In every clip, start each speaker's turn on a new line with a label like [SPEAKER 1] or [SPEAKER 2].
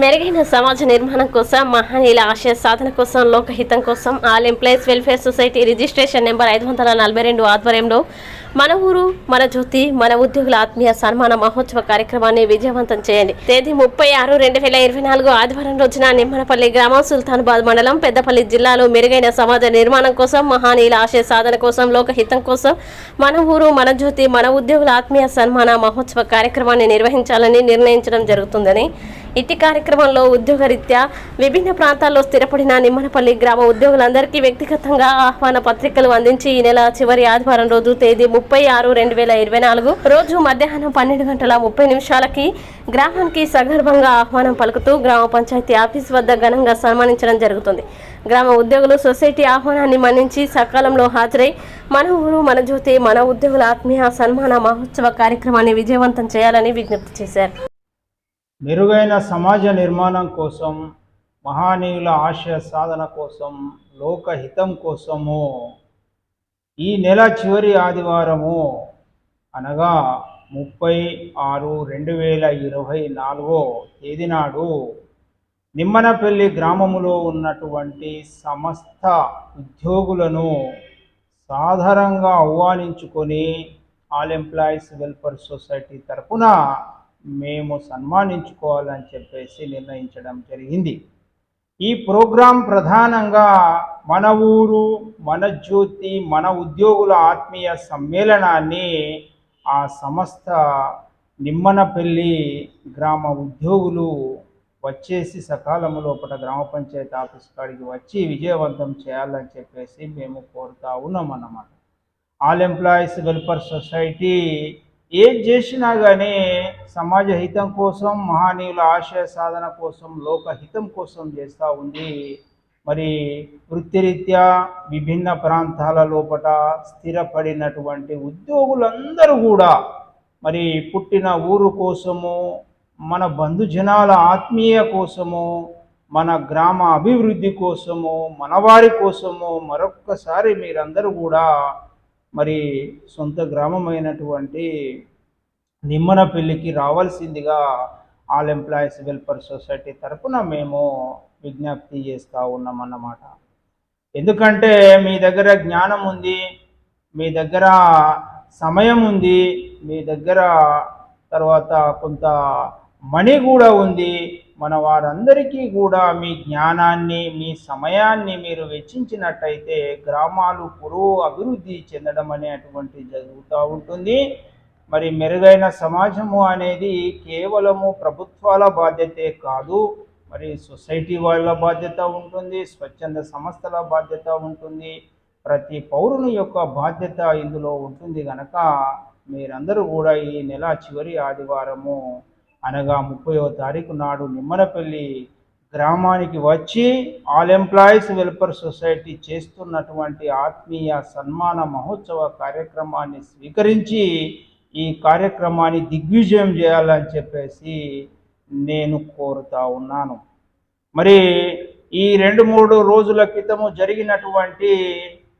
[SPEAKER 1] మెరుగైన సమాజ నిర్మాణం కోసం మహనీయుల ఆశయ సాధన కోసం లోకహితం కోసం all employees welfare society registration number ఐదు వందల నలభై రెండు ఆధ్వర్యంలో మన ఊరు మన జ్యోతి మన ఉద్యోగుల ఆత్మీయ సన్మాన మహోత్సవ కార్యక్రమాన్ని విజయవంతం చేయండి. తేదీ ముప్పై ఆరు రెండు వేల ఇరవై నాలుగు ఆదివారం రోజున నిమ్మనపల్లి గ్రామం సుల్తానాబాద్ మండలం పెద్దపల్లి జిల్లాలో మెరుగైన సమాజ నిర్మాణం కోసం మహనీయుల ఆశయ సాధన కోసం లోకహితం కోసం మన ఊరు మన జ్యోతి మన ఉద్యోగుల ఆత్మీయ సన్మాన మహోత్సవ కార్యక్రమాన్ని నిర్వహించాలని నిర్ణయించడం జరుగుతుందని ఇట్టి కార్యక్రమంలో ఉద్యోగరీత్యా విభిన్న ప్రాంతాల్లో స్థిరపడిన నిమ్మనపల్లి గ్రామ ఉద్యోగులందరికీ వ్యక్తిగతంగా ఆహ్వాన పత్రికలు అందించి ఈ నెల చివరి ఆదివారం రోజు తేదీ ముప్పై ఆరు రెండు వేల ఇరవై నాలుగు రోజు మధ్యాహ్నం పన్నెండు గంటల ముప్పై నిమిషాలకి గ్రామానికి సగర్భంగా ఆహ్వానం పలుకుతూ గ్రామ పంచాయతీ ఆఫీస్ వద్ద ఘనంగా సన్మానించడం జరుగుతుంది. గ్రామ ఉద్యోగులు సొసైటీ ఆహ్వానాన్ని మన్నించి సకాలంలో హాజరై మన ఊరు మన జ్యోతి మన ఉద్యోగుల ఆత్మీయ సన్మాన మహోత్సవ కార్యక్రమాన్ని విజయవంతం చేయాలని విజ్ఞప్తి చేశారు.
[SPEAKER 2] మెరుగైన సమాజ నిర్మాణం కోసం మహానీయుల ఆశయ సాధన కోసం లోకహితం కోసము ఈ నెల చివరి ఆదివారము అనగా ముప్పై ఆరు రెండు వేల ఇరవై నాలుగో తేదీనాడు నిమ్మనపల్లి గ్రామములో ఉన్నటువంటి సమస్త ఉద్యోగులను సాధారణంగా ఆహ్వానించుకొని ఆల్ ఎంప్లాయీస్ వెల్ఫేర్ సొసైటీ తరపున మేము సన్మానించుకోవాలని చెప్పేసి నిర్ణయించడం జరిగింది. ఈ ప్రోగ్రాం ప్రధానంగా మన ఊరు మన జ్యోతి మన ఉద్యోగుల ఆత్మీయ సమ్మేళనాన్ని ఆ సంస్థ నిమ్మనపల్లి గ్రామ ఉద్యోగులు వచ్చేసి సకాలం లోపల గ్రామ పంచాయతీ ఆఫీస్ కాడికి వచ్చి విజయవంతం చేయాలని చెప్పేసి మేము కోరుతా ఉన్నాం అన్నమాట ఆల్ ఎంప్లాయీస్ వెల్ఫేర్ సొసైటీ ఏం చేసినా కానీ సమాజ హితం కోసం మహనీయుల ఆశయ సాధన కోసం లోకహితం కోసం చేస్తూ ఉంది. మరి వృత్తిరీత్యా విభిన్న ప్రాంతాల లోపల స్థిరపడినటువంటి ఉద్యోగులందరూ కూడా మరి పుట్టిన ఊరు కోసము మన బంధుజనాల ఆత్మీయ కోసము మన గ్రామ అభివృద్ధి కోసము మన వారి కోసము మరొక్కసారి మీరందరూ కూడా మరి సొంత గ్రామమైనటువంటి నిమ్మనపల్లికి రావాల్సిందిగా ఆల్ ఎంప్లాయీస్ వెల్ఫేర్ సొసైటీ తరఫున మేము విజ్ఞప్తి చేస్తూ ఉన్నామన్నమాట. ఎందుకంటే మీ దగ్గర జ్ఞానం ఉంది మీ దగ్గర సమయం ఉంది మీ దగ్గర తర్వాత కొంత మనీ కూడా ఉంది మన వారందరికీ కూడా మీ జ్ఞానాన్ని మీ సమయాన్ని మీరు వెచ్చించినట్టయితే గ్రామాలు పురో అభివృద్ధి చెందడం అనేటువంటి జరుగుతూ ఉంటుంది. మరి మెరుగైన సమాజము అనేది కేవలము ప్రభుత్వాల బాధ్యతే కాదు మరి సొసైటీ వాళ్ళ బాధ్యత ఉంటుంది స్వచ్ఛంద సంస్థల బాధ్యత ఉంటుంది. ప్రతి పౌరుని యొక్క బాధ్యత ఇందులో ఉంటుంది కనుక మీరందరూ కూడా ఈ నెల చివరి ఆదివారము అనగా ముప్పయో తారీఖు నాడు నిమ్మనపల్లి గ్రామానికి వచ్చి ఆల్ ఎంప్లాయీస్ వెల్ఫేర్ సొసైటీ చేస్తున్నటువంటి ఆత్మీయ సన్మాన మహోత్సవ కార్యక్రమాన్ని స్వీకరించి ఈ కార్యక్రమాన్ని దిగ్విజయం చేయాలని చెప్పేసి నేను కోరుతా ఉన్నాను. మరి ఈ రెండు మూడు రోజుల క్రితము జరిగినటువంటి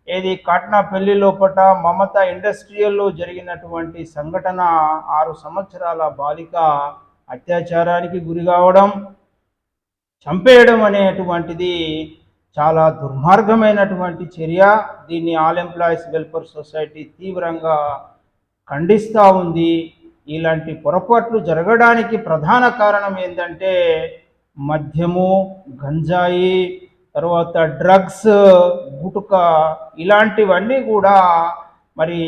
[SPEAKER 2] ఏది కాట్నాపల్లి లోపట మమత ఇండస్ట్రియల్లో జరిగినటువంటి సంఘటన ఆరు సంవత్సరాల బాలిక అత్యాచారానికి గురి కావడం చంపేయడం అనేటువంటిది చాలా దుర్మార్గమైనటువంటి చర్య. దీన్ని ఆల్ ఎంప్లాయీస్ వెల్ఫేర్ సొసైటీ తీవ్రంగా ఖండిస్తూ ఉంది. ఇలాంటి పొరపాట్లు జరగడానికి ప్రధాన కారణం ఏంటంటే మద్యము గంజాయి తర్వాత డ్రగ్స్ గుటుక ఇలాంటివన్నీ కూడా మరి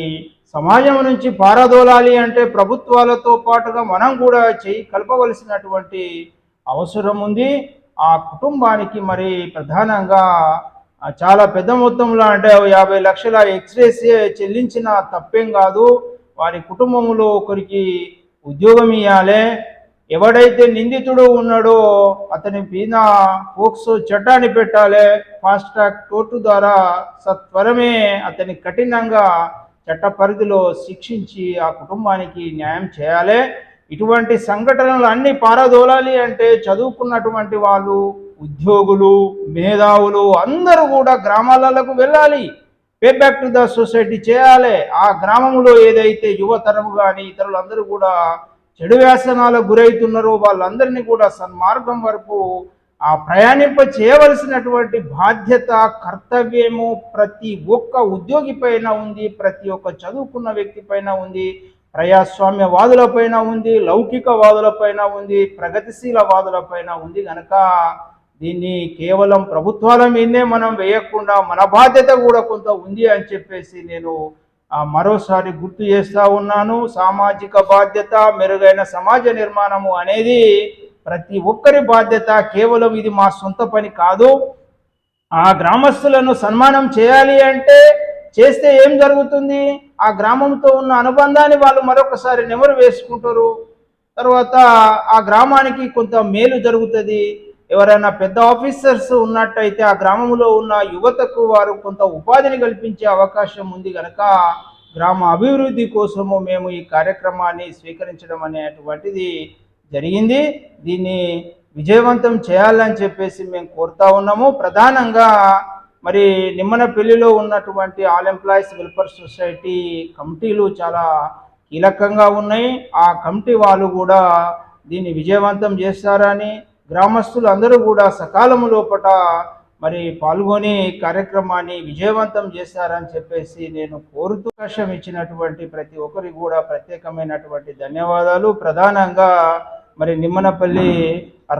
[SPEAKER 2] సమాజం నుంచి పారదోలాలి అంటే ప్రభుత్వాలతో పాటుగా మనం కూడా చేయి కలపవలసినటువంటి అవసరం ఉంది. ఆ కుటుంబానికి మరి ప్రధానంగా చాలా పెద్ద మొత్తంలో అంటే యాభై లక్షల ఎక్స్రేస్ చెల్లించిన తప్పేం కాదు. వారి కుటుంబంలో ఒకరికి ఉద్యోగం ఇవ్వాలి ఎవడైతే నిందితుడు ఉన్నాడో అతని పైన పోక్సో చట్టాన్ని పెట్టాలి. ఫాస్ట్ ట్రాక్ కోర్టు ద్వారా సత్వరమే అతని కఠినంగా చట్ట పరిధిలో శిక్షించి ఆ కుటుంబానికి న్యాయం చేయాలి. ఇటువంటి సంఘటనలు అన్ని పారదోలాలి అంటే చదువుకున్నటువంటి వాళ్ళు ఉద్యోగులు మేధావులు అందరూ కూడా గ్రామాలకు వెళ్ళాలి. Pay back to the society చేయాలి. ఆ గ్రామంలో ఏదైతే యువతరం కానీ ఇతరులందరూ కూడా చెడు వ్యాసనాలకు గురవుతున్నారో వాళ్ళందరినీ కూడా సన్మార్గం వరకు ఆ ప్రయాణింప చేయవలసినటువంటి బాధ్యత కర్తవ్యము ప్రతి ఒక్క ఉద్యోగి పైన ఉంది ప్రతి ఒక్క చదువుకున్న వ్యక్తి పైన ఉంది ప్రజాస్వామ్యవాదుల పైన ఉంది లౌకికవాదుల పైన ఉంది ప్రగతిశీల వాదుల పైన ఉంది కనుక దీన్ని కేవలం ప్రభుత్వాల మీదనే మనం వేయకుండా మన బాధ్యత కూడా కొంత ఉంది అని చెప్పేసి నేను మరోసారి గుర్తు చేస్తా ఉన్నాను. సామాజిక బాధ్యత మెరుగైన సమాజ నిర్మాణము అనేది ప్రతి ఒక్కరి బాధ్యత కేవలం ఇది మా సొంత పని కాదు. ఆ గ్రామస్తులను సన్మానం చేయాలి అంటే చేస్తే ఏం జరుగుతుంది? ఆ గ్రామంతో ఉన్న అనుబంధాన్ని వాళ్ళు మరొకసారి నెమరు వేసుకుంటారు. తర్వాత ఆ గ్రామానికి కొంత మేలు జరుగుతుంది. ఎవరైనా పెద్ద ఆఫీసర్స్ ఉన్నట్టయితే ఆ గ్రామంలో ఉన్న యువతకు వారు కొంత ఉపాధిని కల్పించే అవకాశం ఉంది కనుక గ్రామ అభివృద్ధి కోసము మేము ఈ కార్యక్రమాన్ని స్వీకరించడం అనేటువంటిది జరిగింది. దీన్ని విజయవంతం చేయాలని చెప్పేసి మేము కోరుతా ఉన్నాము. ప్రధానంగా మరి నిమ్మనపల్లిలో ఉన్నటువంటి ఆల్ ఎంప్లాయీస్ వెల్ఫేర్ సొసైటీ కమిటీలు చాలా కీలకంగా ఉన్నాయి. ఆ కమిటీ వాళ్ళు కూడా దీన్ని విజయవంతం చేస్తారని గ్రామస్తులు అందరూ కూడా సకాలము లోపట మరి పాల్గొని కార్యక్రమాన్ని విజయవంతం చేస్తారని చెప్పేసి నేను కోరుతూ అవకాశం ఇచ్చినటువంటి ప్రతి ఒక్కరికి కూడా ప్రత్యేకమైనటువంటి ధన్యవాదాలు. ప్రధానంగా మరి నిమ్మనపల్లి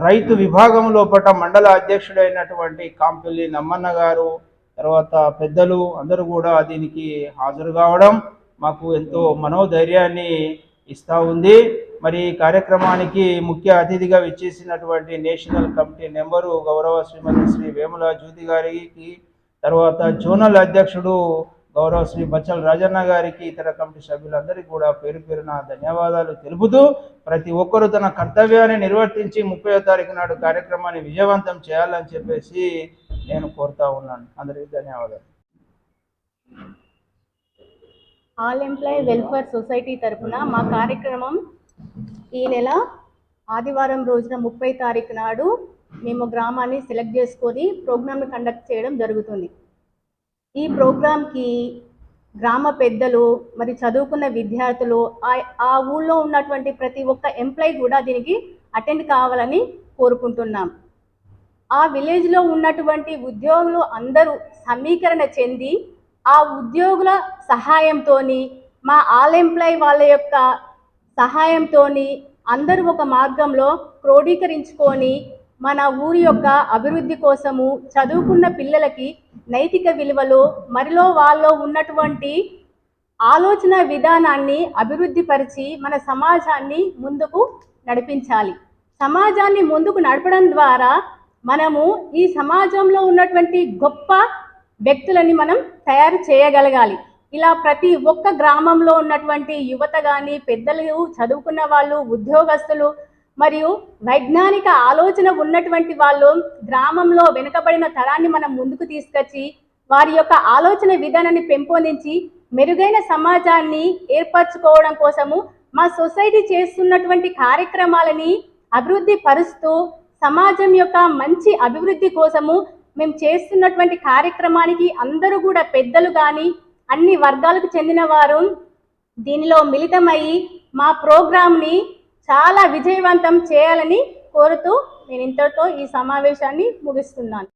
[SPEAKER 2] రైతు విభాగం లోపల మండల అధ్యక్షుడైనటువంటి కాంపల్లి నమ్మన్న గారు తర్వాత పెద్దలు అందరూ కూడా దీనికి హాజరు కావడం మాకు ఎంతో మనోధైర్యాన్ని ఇస్తూ ఉంది. మరి ఈ కార్యక్రమానికి ముఖ్య అతిథిగా విచ్చేసినటువంటి నేషనల్ కమిటీ నెంబరు గౌరవ శ్రీమతి శ్రీ వేముల జ్యోతి గారికి తర్వాత జోనల్ అధ్యక్షుడు గౌరవ శ్రీ బచ్చల రాజన్న గారికి ఇతర కమిటీ సభ్యులందరికీ కూడా పేరు పేరున ధన్యవాదాలు తెలుపుతూ ప్రతి ఒక్కరూ తన కర్తవ్యాన్ని నిర్వర్తించి ముప్పై తారీఖు నాడు కార్యక్రమాన్ని విజయవంతం చేయాలని చెప్పేసి నేను కోరుతా ఉన్నాను. అందరికీ ధన్యవాదాలు.
[SPEAKER 3] ఆల్ ఎంప్లాయీ వెల్ఫేర్ సొసైటీ తరపున మా కార్యక్రమం ఈ నెల ఆదివారం రోజున ముప్పై తారీఖు నాడు మేము గ్రామాన్ని సెలెక్ట్ చేసుకొని ప్రోగ్రామ్ని కండక్ట్ చేయడం జరుగుతుంది. ఈ ప్రోగ్రాంకి గ్రామ పెద్దలు మరి చదువుకున్న విద్యార్థులు ఆ- ఆ ఊళ్ళో ఉన్నటువంటి ప్రతి ఒక్క ఎంప్లాయీ కూడా దీనికి అటెండ్ కావాలని కోరుకుంటున్నాం. ఆ విలేజ్లో ఉన్నటువంటి ఉద్యోగులు అందరూ సమీకరణ చెంది ఆ ఉద్యోగుల సహాయంతో మా ఆల్ ఎంప్లాయ్ వాళ్ళ యొక్క సహాయంతో అందరూ ఒక మార్గంలో క్రోడీకరించుకొని మన ఊరి యొక్క అభివృద్ధి కోసము చదువుకున్న పిల్లలకి నైతిక విలువలు మరిలో వాళ్ళలో ఉన్నటువంటి ఆలోచన విధానాన్ని అభివృద్ధి పరిచి మన సమాజాన్ని ముందుకు నడిపించాలి. సమాజాన్ని ముందుకు నడపడం ద్వారా మనము ఈ సమాజంలో ఉన్నటువంటి గొప్ప వ్యక్తులని మనం తయారు చేయగలగాలి. ఇలా ప్రతి ఒక్క గ్రామంలో ఉన్నటువంటి యువత కానీ పెద్దలు చదువుకున్న వాళ్ళు ఉద్యోగస్తులు మరియు వైజ్ఞానిక ఆలోచన ఉన్నటువంటి వాళ్ళు గ్రామంలో వెనుకబడిన తరాన్ని మనం ముందుకు తీసుకొచ్చి వారి యొక్క ఆలోచన విధానాన్ని పెంపొందించి మెరుగైన సమాజాన్ని ఏర్పరచుకోవడం కోసము మా సొసైటీ చేస్తున్నటువంటి కార్యక్రమాలని అభివృద్ధి పరుస్తూ సమాజం యొక్క మంచి అభివృద్ధి కోసము మేము చేస్తున్నటువంటి కార్యక్రమానికి అందరూ కూడా పెద్దలు కానీ అన్ని వర్గాలకు చెందిన వారు దీనిలో మిళితమయ్యి మా ప్రోగ్రామ్ని చాలా విజయవంతం చేయాలని కోరుతూ నేను ఇంతటితో ఈ సమావేశాన్ని ముగిస్తున్నాను.